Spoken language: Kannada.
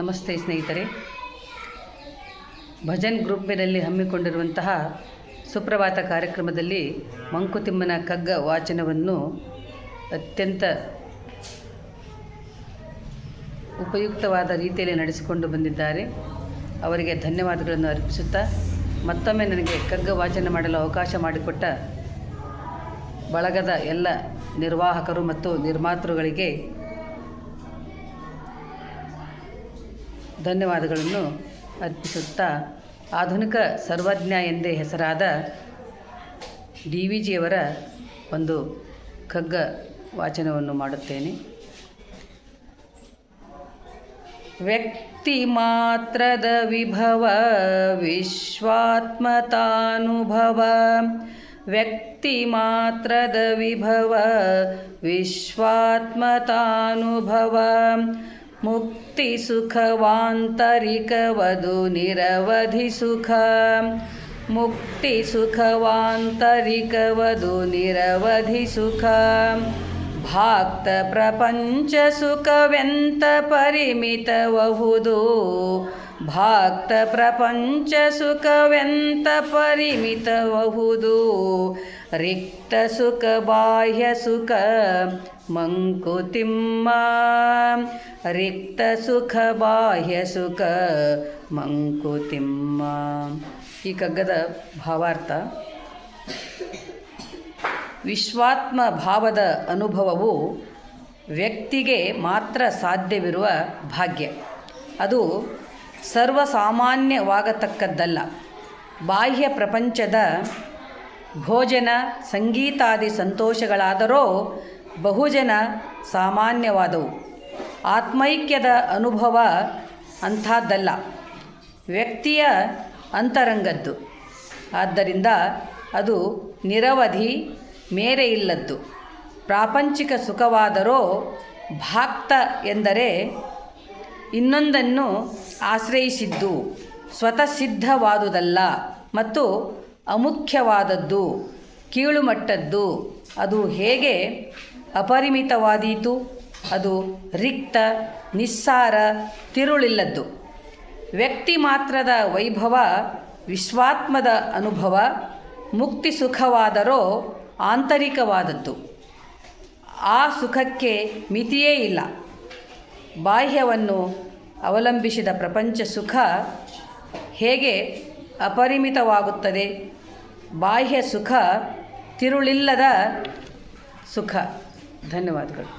ನಮಸ್ತೆ ಸ್ನೇಹಿತರೆ. ಭಜನ್ ಗ್ರೂಪಿನಲ್ಲಿ ಹಮ್ಮಿಕೊಂಡಿರುವಂತಹ ಸುಪ್ರಭಾತ ಕಾರ್ಯಕ್ರಮದಲ್ಲಿ ಮಂಕುತಿಮ್ಮನ ಕಗ್ಗ ವಾಚನವನ್ನು ಅತ್ಯಂತ ಉಪಯುಕ್ತವಾದ ರೀತಿಯಲ್ಲಿ ನಡೆಸಿಕೊಂಡು ಬಂದಿದ್ದಾರೆ. ಅವರಿಗೆ ಧನ್ಯವಾದಗಳನ್ನು ಅರ್ಪಿಸುತ್ತಾ ಮತ್ತೊಮ್ಮೆ ನನಗೆ ಕಗ್ಗ ವಾಚನ ಮಾಡಲು ಅವಕಾಶ ಮಾಡಿಕೊಟ್ಟ ಬಳಗದ ಎಲ್ಲ ನಿರ್ವಾಹಕರು ಮತ್ತು ನಿರ್ಮಾತೃಗಳಿಗೆ ಧನ್ಯವಾದಗಳನ್ನು ಅರ್ಪಿಸುತ್ತಾ ಆಧುನಿಕ ಸರ್ವಜ್ಞ ಎಂದೇ ಹೆಸರಾದ ಡಿ ವಿ ಜಿಯವರ ಒಂದು ಕಗ್ಗ ವಾಚನವನ್ನು ಮಾಡುತ್ತೇನೆ. ವ್ಯಕ್ತಿ ಮಾತ್ರದ ವಿಭವ, ವಿಶ್ವಾತ್ಮತಾನುಭವ. ವ್ಯಕ್ತಿ ಮಾತ್ರದ ವಿಭವ, ವಿಶ್ವಾತ್ಮತಾನುಭವ. ಮುಕ್ತಿ ಸುಖವಾಂತರಿಕವದು ನಿರವಧಿ ಸುಖ. ಮುಕ್ತಿ ಸುಖವಾಂತರಿಕವದು ನಿರವಧಿ ಸುಖ. ಭಾಕ್ತ ಪ್ರಪಂಚ ಸುಖವೆಂತ ಪರಿಮಿತವಹುದು. ಭಾಕ್ತ ಪ್ರಪಂಚ ಸುಖವೆಂತ ಪರಿಮಿತವಹುದು. ರಿಕ್ತ ಸುಖ, ಬಾಹ್ಯ ಸುಖ, ಮಂಕುತಿಮ್ಮ. ರಿಕ್ತ ಸುಖ, ಬಾಹ್ಯ ಸುಖ, ಮಂಕುತಿಮ್ಮ. ಈ ಕಗ್ಗದ ಭಾವಾರ್ಥ, ವಿಶ್ವಾತ್ಮ ಭಾವದ ಅನುಭವವು ವ್ಯಕ್ತಿಗೆ ಮಾತ್ರ ಸಾಧ್ಯವಿರುವ ಭಾಗ್ಯ. ಅದು ಸರ್ವಸಾಮಾನ್ಯವಾಗತಕ್ಕದ್ದಲ್ಲ. ಬಾಹ್ಯ ಪ್ರಪಂಚದ ಭೋಜನ ಸಂಗೀತಾದಿ ಸಂತೋಷಗಳಾದರೋ ಬಹುಜನ ಸಾಮಾನ್ಯವಾದವು. ಆತ್ಮೈಕ್ಯದ ಅನುಭವ ಅಂಥದ್ದಲ್ಲ. ವ್ಯಕ್ತಿಯ ಅಂತರಂಗದ್ದು. ಆದ್ದರಿಂದ ಅದು ನಿರವಧಿ ಮೇರೆ ಇಲ್ಲದ್ದು ಪ್ರಾಪಂಚಿಕ ಸುಖವಾದರೋ ಭಾಕ್ತ ಎಂದರೆ ಇನ್ನೊಂದನ್ನು ಆಶ್ರಯಿಸಿದ್ದು, ಸ್ವತಃ ಸಿದ್ಧವಾದುದಲ್ಲ ಮತ್ತು ಅಮುಖ್ಯವಾದದ್ದು, ಕೀಳುಮಟ್ಟದ್ದು, ಅದು ಹೇಗೆ ಅಪರಿಮಿತವಾದೀತು? ಅದು ರಿಕ್ತ, ನಿಸ್ಸಾರ, ತಿರುಳಿಲ್ಲದ್ದು. ವ್ಯಕ್ತಿ ಮಾತ್ರದ ವೈಭವ, ವಿಶ್ವಾತ್ಮದ ಅನುಭವ, ಮುಕ್ತಿ ಸುಖವಾದರೋ ಆಂತರಿಕವಾದದ್ದು. ಆ ಸುಖಕ್ಕೆ ಮಿತಿಯೇ ಇಲ್ಲ. ಬಾಹ್ಯವನ್ನು ಅವಲಂಬಿಸಿದ ಪ್ರಪಂಚ ಸುಖ ಹೇಗೆ ಅಪರಿಮಿತವಾಗುತ್ತದೆ. ಬಾಹ್ಯ ಸುಖ ತಿರುಳಿಲ್ಲದ ಸುಖ. ಧನ್ಯವಾದಗಳು.